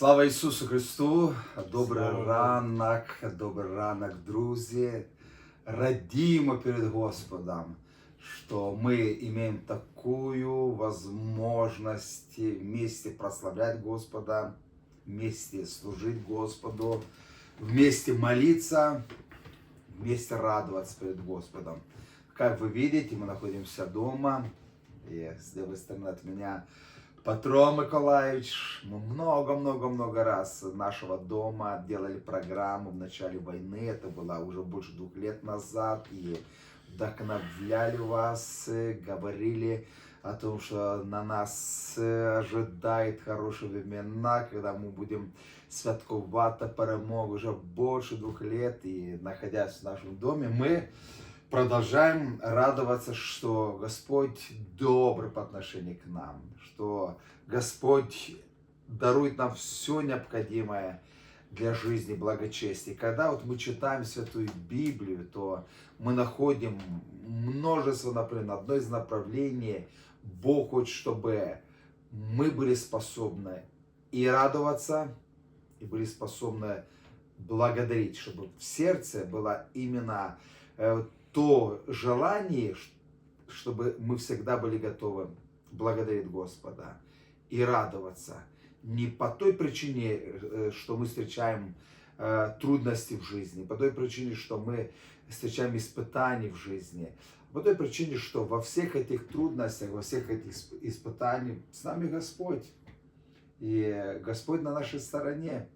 Слава Ісусу Христу! Добрий Слава Богу. ранок, добрий ранок, друзі. Радіємо перед Господом, что мы имеем такую возможность вместе прославлять Господа, вместе служить Господу, вместе молиться, вместе радоваться перед Господом. Как вы видите, мы находимся дома, и с левой стороны от меня Патрон Миколаевич, мы много-много-много раз нашего дома делали программу в начале войны, это было уже больше двух лет назад, и вдохновляли вас, э, говорили о том, что на нас э, ожидает хорошие времена, когда мы будем святковать перемогу уже больше двух лет, и находясь в нашем доме, мы продолжаем радоваться, что Господь добр по отношению к нам, что Господь дарует нам все необходимое для жизни, благочестия. Когда вот мы читаем Святую Библию, то мы находим множество направлений. Одно из направлений Бог хочет, чтобы мы были способны и радоваться, и были способны благодарить, чтобы в сердце было именно э, то желание, чтобы мы всегда были готовы благодарить Господа и радоваться. Не по той причине, э, что мы встречаем э, трудности в жизни, по той причине, что мы встречаем испытания в жизни, по той причине, что во всех этих трудностях, во всех этих исп- испытаниях с нами Господь. И Господь на нашей стороне.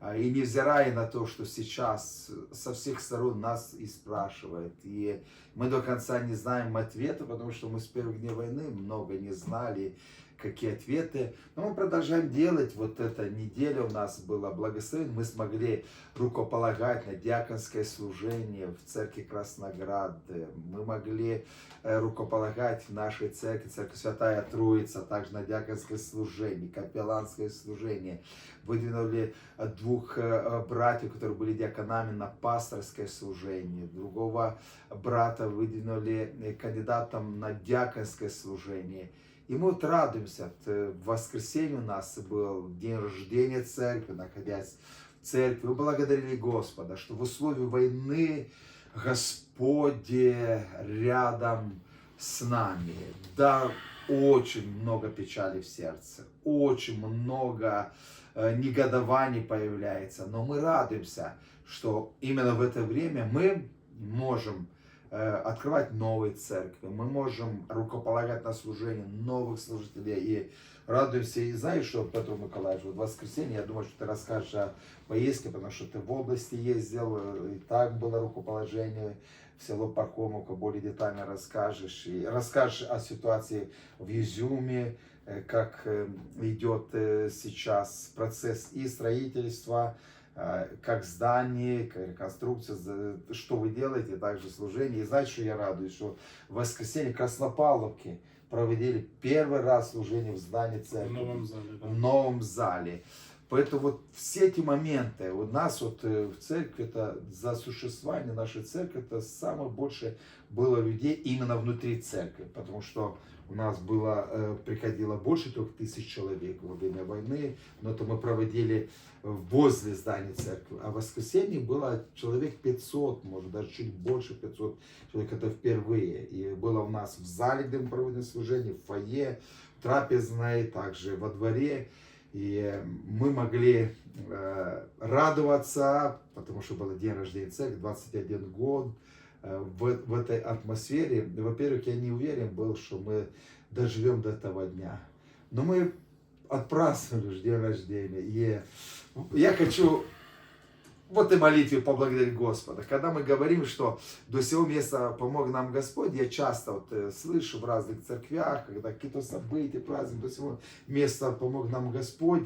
А, И невзирая на то, что сейчас со всех сторон нас и спрашивают, и мы до конца не знаем ответа, потому что мы с первых дней войны много не знали, какие ответы. Но мы продолжаем делать. Вот эта неделя у нас была благословена. Мы смогли рукополагать на диаконское служение в церкви Красноград. Мы могли э, рукополагать в нашей церкви, церковь Святая Троица, также на диаконское служение, капелланское служение. Выдвинули э, двух э, братьев, которые были диаконами на пасторское служение. Другого брата выдвинули кандидатом на диаконское служение. И мы вот радуемся. В воскресенье у нас был день рождения церкви, находясь в церкви. Мы благодарили Господа, что в условии войны Господь рядом с нами. Да, очень много печали в сердце, очень много э, негодований появляется, но мы радуемся, что именно в это время мы можем открывать новые церкви, мы можем рукополагать на служение новых служителей и радуемся. И знаешь, что, Петр Николаевич, вот в воскресенье, я думаю, что ты расскажешь о поездке, потому что ты в области ездил, э, и так было рукоположение в село Пархомовка, более детально расскажешь. И расскажешь о ситуации в Изюме, э, как э, идет э, сейчас процесс и строительства, э, как здание, как реконструкция, за- что вы делаете, также служение. И знаете, что я радуюсь, что в воскресенье Краснопавловки проводили первый раз служение в здании В церкви новом зале, да. в новом зале. Поэтому вот все эти моменты у нас вот э, в церкви, это за существование нашей церкви, это самое больше было людей именно внутри церкви, потому что у нас было, э, приходило больше трех тысяч человек во время войны, но это мы проводили возле здания церкви, а в воскресенье было человек 500, может даже чуть больше 500 человек, это впервые, и было у нас в зале, где мы проводим служение, в фойе, в трапезной, также во дворе, и мы могли э, радоваться, потому что был день рождения церкви, 21 год. Э, в, в этой атмосфере, во-первых, я не уверен был, что мы доживем до этого дня. Но мы отпраздновали день рождения. И я хочу в этой молитве поблагодарить Господа. Когда мы говорим, что до сего места помог нам Господь, я часто вот э, слышу в разных церквях, когда какие-то события, праздники, до сего места помог нам Господь.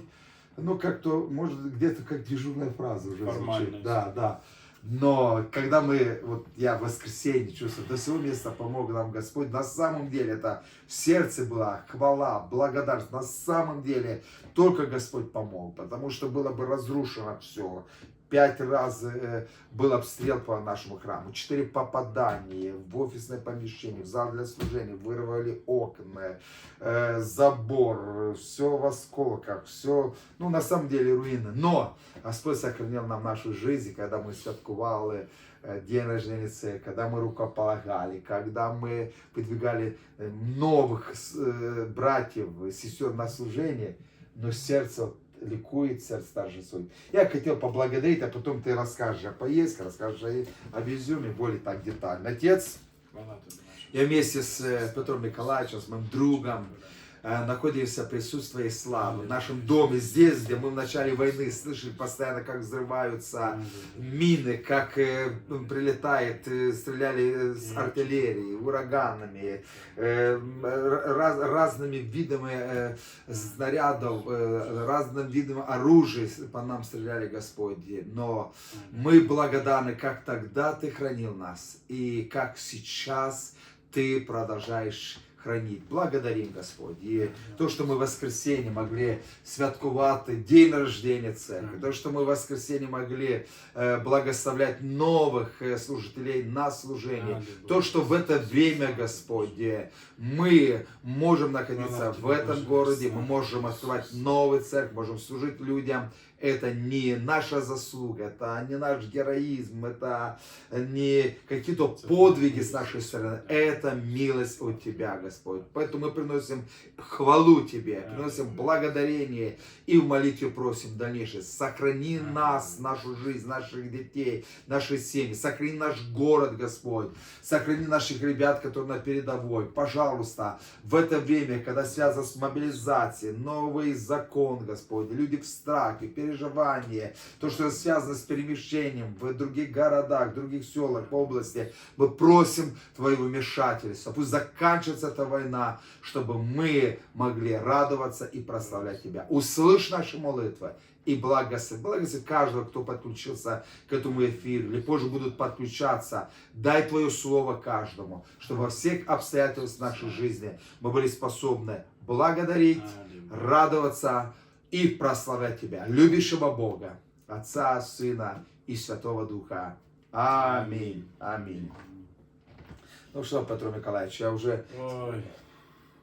Ну, как-то, может, где-то как дежурная фраза уже звучит. Формальность. Да, да. Но когда мы, вот я в воскресенье чувствую, до сего места помог нам Господь, на самом деле это в сердце была хвала, благодарность, на самом деле только Господь помог, потому что было бы разрушено все, пять раз э, был обстрел по нашему храму, четыре попадания в офисное помещение, в зал для служения, вырвали окна, э, забор, все в осколках, все, ну, на самом деле руины. Но Господь сохранил нам нашу жизнь, когда мы святкували э, день рождения когда мы рукополагали, когда мы выдвигали э, новых братьев, сестер на служение, но сердце ликует, сердце торжествует. Я хотел поблагодарить, а потом ты расскажешь о поездке, расскажешь о, о Изюме более так детально. Отец, Хвала тобі, наша. я вместе с э, Петром Николаевичем, с моим другом, э, находимся в присутствии славы, в нашем доме, здесь, где мы в начале войны слышали постоянно, как взрываются мины, как э, прилетает, э, стреляли э, с артиллерии, ураганами, э, раз- разными видами э, снарядов, э, разным видом оружия по нам стреляли, Господи. Но мы благодарны, как тогда Ты хранил нас, и как сейчас Ты продолжаешь хранить. Благодарим, Господь. И то, что мы в воскресенье могли святкувати день рождения церкви, то, что мы в воскресенье могли э, благословлять новых э, служителей на служение, то, что в это время, Господи, мы можем находиться в этом городе, мы можем открывать новую церковь, можем служить людям. Это не наша заслуга, это не наш героизм, это не какие-то подвиги с нашей стороны, это милость от Тебя, Господь. Поэтому мы приносим хвалу Тебе, приносим благодарение и в молитве просим дальнейшее. Сохрани нас, нашу жизнь, наших детей, наши семьи, сохрани наш город, Господь, сохрани наших ребят, которые на передовой. Пожалуйста, в это время, когда связано с мобилизацией, новый закон, Господь, люди в страхе, переживании, то, что связано с перемещением в других городах, в других селах, в области, мы просим Твоего вмешательства. Пусть заканчивается эта война, чтобы мы могли радоваться и прославлять Тебя. Услышь наши молитвы и благослови. Благослови каждого, кто подключился к этому эфиру, или позже будут подключаться. Дай Твое Слово каждому, чтобы во всех обстоятельствах нашей жизни мы были способны благодарить, радоваться и прославлять Тебя, любящего Бога, Отца, Сына и Святого Духа. Аминь. Аминь. Ну что, Петр Николаевич, я уже Ой,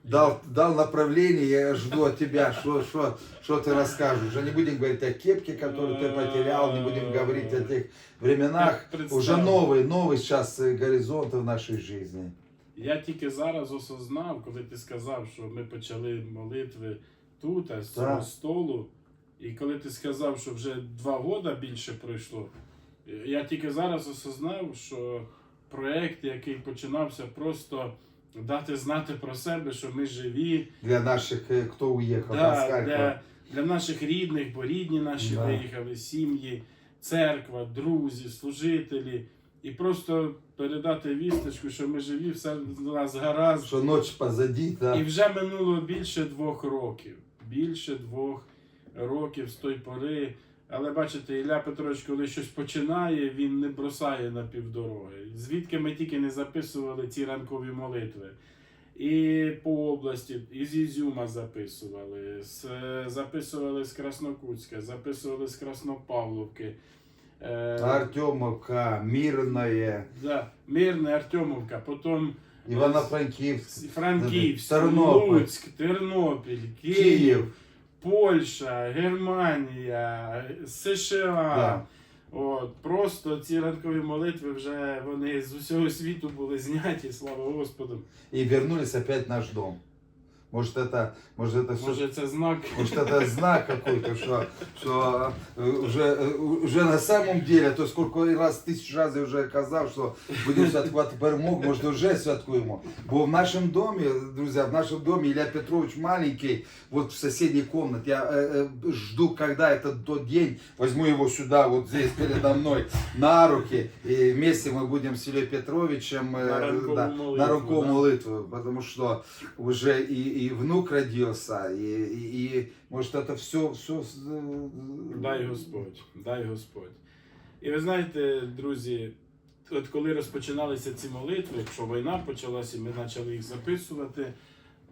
дал, дал направление, я жду от тебя, что, что, что ты расскажешь. Уже не будем говорить о кепке, которую ты потерял, не будем говорить о тех временах. Уже новый, новый сейчас э, горизонты в нашей жизни. я тільки зараз осознав, коли ти сказав, що ми почали молитви тут, а з цього Так. столу. І коли ти сказав, що вже два роки більше пройшло, я тільки зараз осознав, що проєкт, який починався просто дати знати про себе, що ми живі, Для наших, э, кто уехал да, с Харькова. для, для наших рідних, бо рідні наші Да. виїхали, сім'ї, церква, друзі, служителі. І просто передати вісточку, що ми живі, все у нас гаразд. Что ночь позади, да. І вже минуло більше двох років. Більше двох років з той пори. Але бачите, Ілля Петрович, коли щось починає, він не бросає на півдороги. Звідки ми тільки не записували ці ранкові молитви. І по області, і з Ізюма записували, з, записували з Краснокутська, записували з Краснопавловки. Е, Артемовка, Мирное, да, Мирне, Артемовка, потім Ивано-Франкивск, Франківськ, Тернопіль. Луцьк, Тернопіль, Київ, Київ. Польща, Германія, США. Да. От, просто ці ранкові молитви вже вони з усього світу були зняті, слава Господу. І вернулись опять в наш дом. Может это, может это все Може це знак. Может, это знак какой-то, что, что э, уже, э, уже на самом деле, то сколько раз, тысяч раз я уже казав, что будем святкувати перемогу, может, уже святкуємо. Бо в нашем доме, друзья, в нашем доме Илья Петрович маленький, вот в соседней комнате, я э, э, жду, когда этот тот день, возьму его сюда, вот здесь передо мной, на руки, и вместе мы будем с Ильей Петровичем э, На ранкову да, молитву, на ранкову да. молитву, потому что уже и, и внук родился, и, и, и может это все, все Дай Господь, дай Господь. І ви знаєте, друзі, от коли розпочиналися ці молитви, якщо війна почалася, і ми почали їх записувати,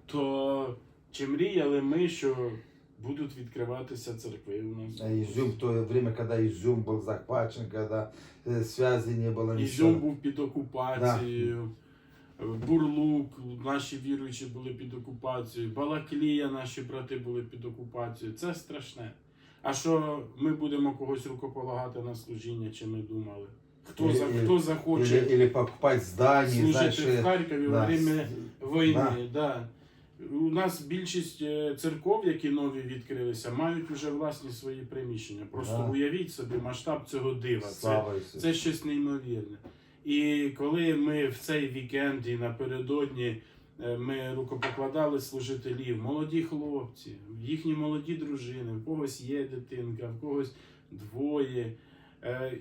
то чи мріяли ми, що будуть відкриватися церкви у нас. А Изюм в то время, когда Изюм был захвачен, когда э, связи не было. Ізюм ничего. був під окупацією. Бурлук, наші віруючі були під окупацією, Балаклія, наші брати були під окупацією. Це страшне. А що ми будемо когось рукополагати на служіння, чи ми думали? Хто, за, Или- хто захоче Или, или покупать здания, служити знаешь, в э, Харкові во да, время с- війни? Да. У нас більшість е, церков, які нові відкрилися, мають вже власні свої приміщення. Просто Да. уявіть собі масштаб цього дива. Це, це щось неймовірне. І коли ми в цей вікенд і напередодні е, ми рукопокладали служителів, молоді хлопці, їхні молоді дружини, в когось є дитинка, в когось двоє. Е,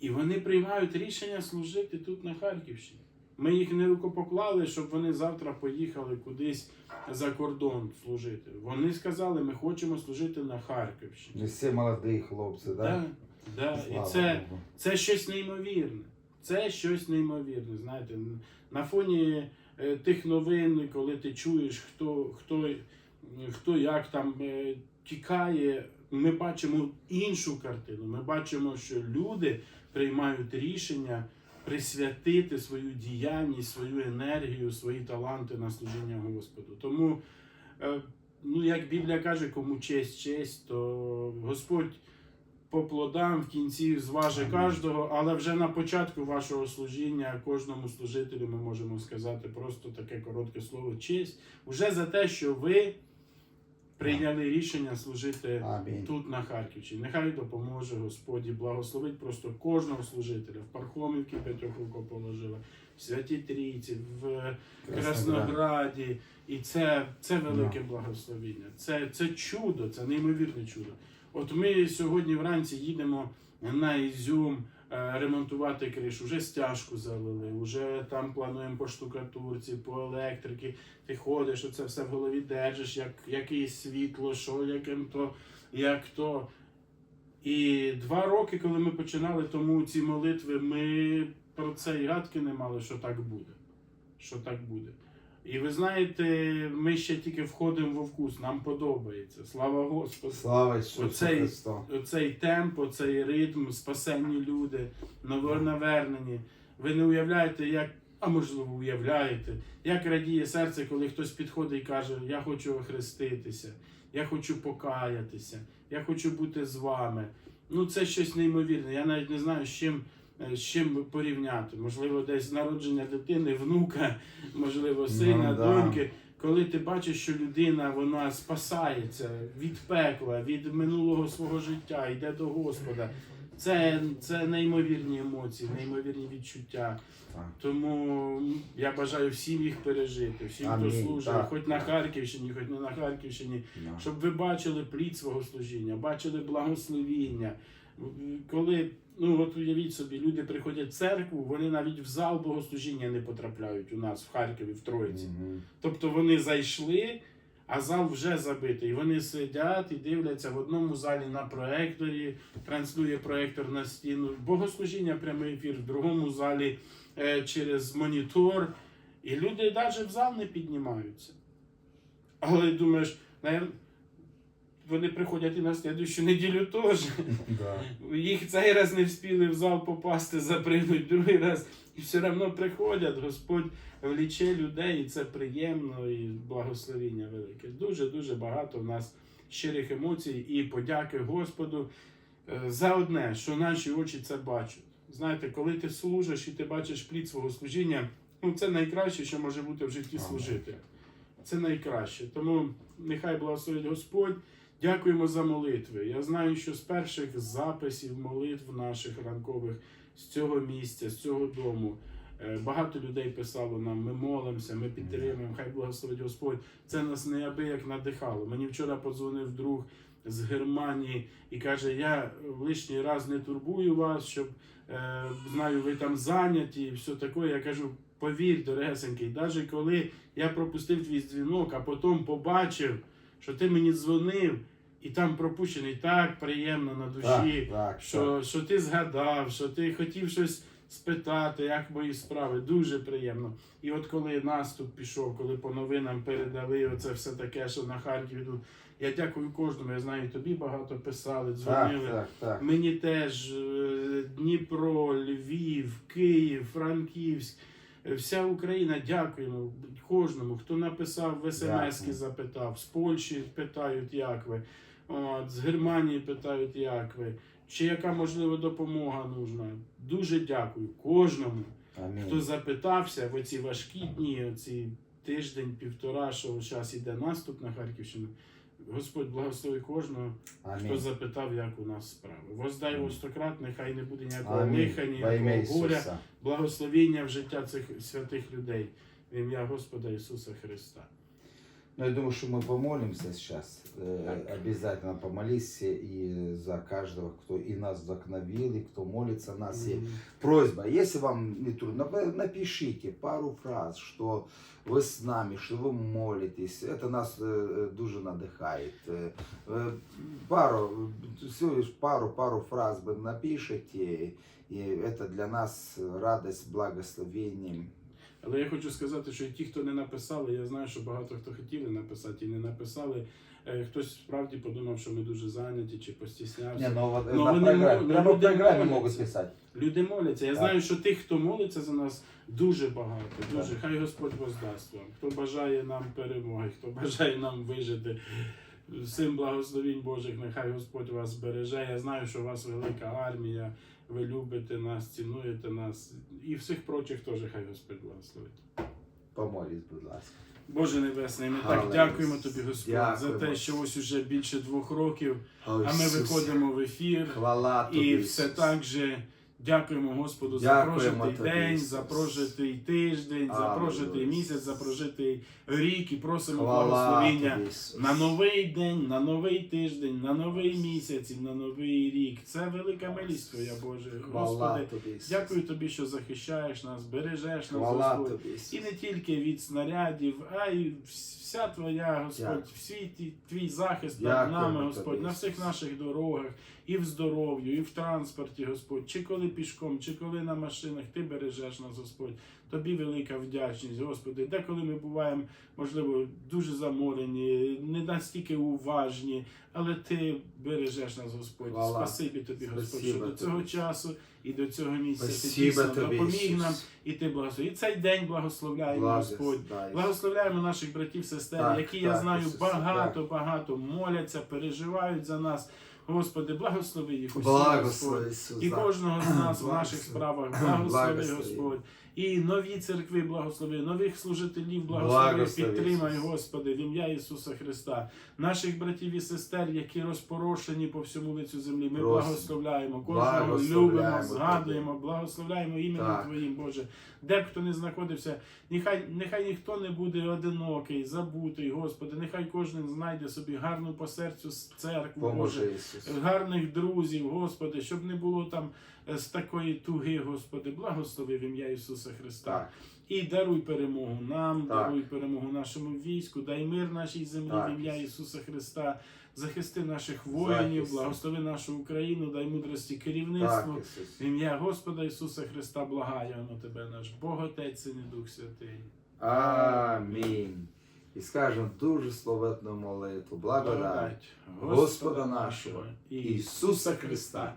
І вони приймають рішення служити тут на Харківщині. Ми їх не рукопоклали, щоб вони завтра поїхали кудись за кордон служити. Вони сказали, ми хочемо служити на Харківщині. И все молодые хлопцы, да? Да, да. І це, це щось неймовірне. Це щось неймовірне. Знаєте, на фоні е, тих новин, коли ти чуєш, хто, хто, хто як там е, тікає, ми бачимо іншу картину. Ми бачимо, що люди приймають рішення присвятити свою діяльність, свою енергію, свої таланти на служіння Господу. Тому, е, ну як Біблія каже, кому честь, честь, то Господь по плодам в кінці зваже кожного, але вже на початку вашого служіння кожному служителю ми можемо сказати просто таке коротке слово честь. Уже за те, що ви прийняли рішення служити Амінь. тут на Харківщині. Нехай допоможе Господь і благословить просто кожного служителя. В Пархомівці п'ятьох рук положила, в Святій Трійці, в Краснограді. І це, це велике благословіння. Це, це чудо, це неймовірне чудо. От ми сьогодні вранці їдемо на Ізюм ремонтувати кришу. Вже стяжку залили, вже там плануємо по штукатурці, по електрики. Ти ходиш, оце все в голові держиш, як, яке світло, що, яким то, як то. І два роки, коли ми починали тому ці молитви, ми про це і гадки не мали, що так буде. Що так буде. І ви знаєте, ми ще тільки входимо в вкус, нам подобається. Слава Господу. Слава Ісусу Оцей- Христу. Оцей темп, оцей ритм, спасенні люди, новонавернені. Ви не уявляєте, як, а можливо, уявляєте, як радіє серце, коли хтось підходить і каже, я хочу охреститися, я хочу покаятися, я хочу бути з вами. Ну, це щось неймовірне. Я навіть не знаю, з чим, з чим порівняти. Можливо, десь народження дитини, внука, можливо, сина, Ну, да. доньки. Коли ти бачиш, що людина вона спасається від пекла, від минулого свого життя, йде до Господа. Це, це неймовірні емоції, неймовірні відчуття. Так. Тому я бажаю всім їх пережити, всім, хто служить, так, хоч на. Харківщині, хоч не на Харківщині, Да. щоб ви бачили плід свого служіння, бачили благословіння. Коли, ну от уявіть собі, люди приходять в церкву, вони навіть в зал богослужіння не потрапляють у нас в Харкові, в Троїці. Мгм. Тобто вони зайшли, а зал вже забитий. Вони сидять і дивляться в одному залі на проекторі, транслює проектор на стіну. Богослужіння прямий ефір, в другому залі е, через монітор. І люди навіть в зал не піднімаються. Але думаєш, наверно, вони приходять і на слідущу неділю теж. Їх цей раз не встигли в зал попасти, запригнуть, другий раз і все одно приходять. Господь вліче людей, і це приємно і благословіння велике. Дуже дуже багато в нас щирих емоцій і подяки Господу е, за одне, що наші очі це бачать. Знаєте, коли ти служиш і ти бачиш плід свого служіння, ну це найкраще, що може бути в житті Ага. служителя. Це найкраще. Тому нехай благословить Господь. Дякуємо за молитви. Я знаю, що з перших записів молитв наших ранкових з цього місця, з цього дому. е, Багато людей писало нам, ми молимося, ми підтримуємо, хай благословить Господь. Це нас неабияк надихало. Мені вчора подзвонив друг з Германії і каже: Я лишній раз не турбую вас, щоб е, знаю, ви там зайняті і все таке. Я кажу, повір, дорогесенький, навіть коли я пропустив твій дзвінок, а потім побачив, що ти мені дзвонив, і там пропущений так приємно на душі, Так, так, що, що ти згадав, що ти хотів щось спитати, як мої справи. Дуже приємно. І от коли наступ пішов, коли по новинам передали оце все таке, що на Харків йдуть. Я дякую кожному. Я знаю, тобі багато писали, дзвонили. так, так. Мені теж е, Дніпро, Львів, Київ, Франківськ, вся Україна, дякуємо кожному, хто написав в смс запитав, з Польщі питають, як ви, от, з Германії питають, як ви, чи яка можливо допомога нужна. Дуже дякую кожному, хто запитався в оці важкі дні, оці тиждень, півтора, що зараз іде наступ на Харківщину. Господь благослови кожного. Хто запитав, як у нас справи. Воздай Амінь. востократ, нехай не буде ніякого Амінь. лиха, ніякого горя, благословіння в життя цих святих людей. В ім'я Господа Ісуса Христа. Ну, я думаю, что мы помолимся сейчас. Э, Так. Обязательно помолись и за каждого, кто и нас вдохновил, и кто молится нас. И Мгм. просьба, если вам не трудно, нап- напишите пару фраз, что вы с нами, что вы молитесь. Это нас э, дуже надихает. Э, э, Пару, всего лишь пару, пару фраз вы напишите, и это для нас радость, благословение. Але я хочу сказати, що і ті, хто не написали, я знаю, що багато хто хотіли написати і не написали. Е, Хтось справді подумав, що ми дуже зайняті чи постіснявся. Не, ну Ну, на вы не программе, мо- прямо в люди моляться. могут писать. Люди моляться. Я Так. знаю, що тих, хто молиться за нас, дуже багато. Дуже. Хай Господь воздасть вам. Хто бажає нам перемоги, хто бажає нам вижити. Всім благословінь Божих, нехай Господь вас береже. Я знаю, що у вас велика армія, ви любите нас, цінуєте нас. І всіх прочих теж хай Господь благословить. Помолись, будь ласка. Боже Небесний, ми так дякуємо тобі, Господь, за те, що ось уже більше двох років, О, а ми виходимо в ефір. Хвала тобі, І все так же дякуємо Господу за прожитий тобі, день, Ісус. за прожитий тиждень, за Алілуя. прожитий місяць, за прожитий рік і просимо Хвала благословіння тобі, Ісус. на новий день, на новий тиждень, на новий місяць і на новий рік. Це велика милість Твоя, Боже. Хвала Господи, тобі, Ісус. дякую Тобі, що захищаєш нас, бережеш нас, Хвала Господь. тобі, Ісус. І не тільки від снарядів, а й вся твоя, Господь, всі ті- твій захист Дякуємо над нами, тобі, Господь, на всіх наших дорогах, і в здоров'ю, і в транспорті, Господь, чи коли пішком, чи коли на машинах, ти бережеш нас, Господь. Тобі велика вдячність, Господи. Деколи ми буваємо, можливо, дуже заморені, не настільки уважні, але ти бережеш нас, Господь. Хвала. Спасибі тобі, Господь, що Спасибо до цього тобі. часу і до цього місця ти дійсно тобі, допоміг Ісус. нам, і ти благослови. І цей день благословляємо, Благослови, Господь. да, Благословляємо наших братів, сестер, Так, які я знаю Ісусе, багато, багато моляться, переживають за нас. Господи, благослови їх усіх, Господь. І кожного з нас в наших справах Благослови. Господь. І нові церкви благослови, нових служителів благослови, Благослови, підтримай, Ісус. Господи, в ім'я Ісуса Христа. Наших братів і сестер, які розпорошені по всьому лицю землі, ми Просимо. благословляємо. Кожного Благословляємо любимо, згадуємо, благословляємо іменем Твоїм, Боже. Де б хто не знаходився, нехай, нехай ніхто не буде одинокий, забутий, Господи, нехай кожен знайде собі гарну по серцю церкву, Боже Ісус. гарних друзів, Господи, щоб не було там з такої туги, Господи, благослови в ім'я Ісуса Христа. Так, І даруй перемогу нам, Так. даруй перемогу нашому війську, дай мир нашій землі Так. в ім'я Ісуса Христа. Захисти наших воїнів, Захист. благослови нашу Україну, дай мудрості керівництву. Ісус. В ім'я Господа Ісуса Христа благаємо тебе, наш Бог Отець і Дух Святий. Амінь. І скажемо дуже словетну молитву. Благодать Господа нашого, Ісуса Христа,